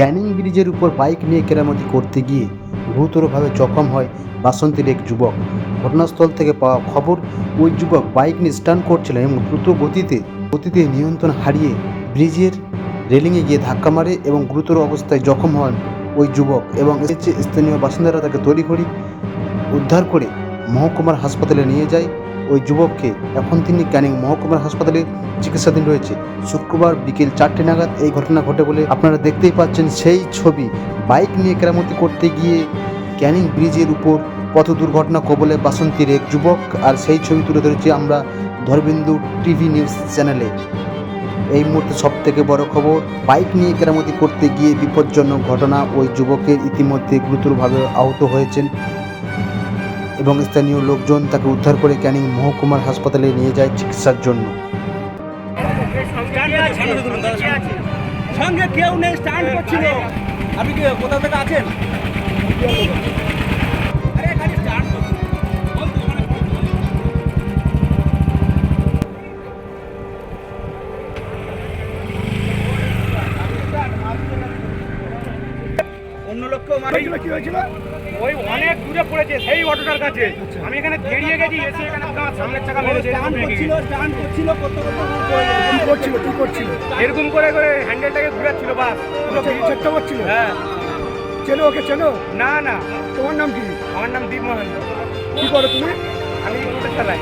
ক্যানিং ব্রিজের উপর বাইক নিয়ে কেরামতি করতে গিয়ে গুরুতরভাবে জখম হয় বাসন্তীর এক যুবক। ঘটনাস্থল থেকে পাওয়া খবর, ওই যুবক বাইক নিয়ে স্টান করছিলেন এবং দ্রুত গতিতে গতিতে নিয়ন্ত্রণ হারিয়ে ব্রিজের রেলিংয়ে গিয়ে ধাক্কা মারে এবং গুরুতর অবস্থায় জখম হন ওই যুবক এবং স্থানীয় বাসিন্দারা তাকে তড়িঘড়ি উদ্ধার করে মহকুমার হাসপাতালে নিয়ে যায়। ওই যুবককে এখন তিনি ক্যানিং মহকুমার হাসপাতালে চিকিৎসাধীন রয়েছে। শুক্রবার বিকেল চারটে নাগাদ এই ঘটনা ঘটে বলে আপনারা দেখতেই পাচ্ছেন সেই ছবি। বাইক নিয়ে কেরামতি করতে গিয়ে ক্যানিং ব্রিজের উপর পথ দুর্ঘটনা কবলে বাসন্তীর এক যুবক। আর সেই ছবি তুলে ধরেছি আমরা ধরবিন্দু টিভি নিউজ চ্যানেলে। এই মুহূর্তে সব থেকে বড় খবর, বাইক নিয়ে কেরামতি করতে গিয়ে বিপজ্জনক ঘটনা। ওই যুবকের ইতিমধ্যে গুরুতরভাবে আহত হয়েছেন। এবং স্থানীয় লোকজন তাকে উদ্ধার করে ক্যানিং মহকুমার হাসপাতালে নিয়ে যায় চিকিৎসার জন্য। সঙ্গে কেউ নেই, স্ট্যান্ড করছিল আপনি কোথা থেকে আছেন? অন্য লোককেও কি হয়েছিল? ওই অনেক দূরে পড়েছে সেই অটোটার কাছে। আমি এখানে বেরিয়ে গেছি এসে এখানে আমার সামনের চাকা মেরেছে করছিল স্ট্যান্ড করছিল কত কত কি করছিল কি করছিল? এরকম করে করে হ্যান্ডেলটাকে ঘুরাচ্ছিল বাস। পুরো আচ্ছা, চেষ্টা করছিল? হ্যাঁ। চেনো ওকে চেনো? না না। তোমার নাম কি? আমার নাম দীপ মহান্ত কি করো তুমি? আমি টোটো চালাই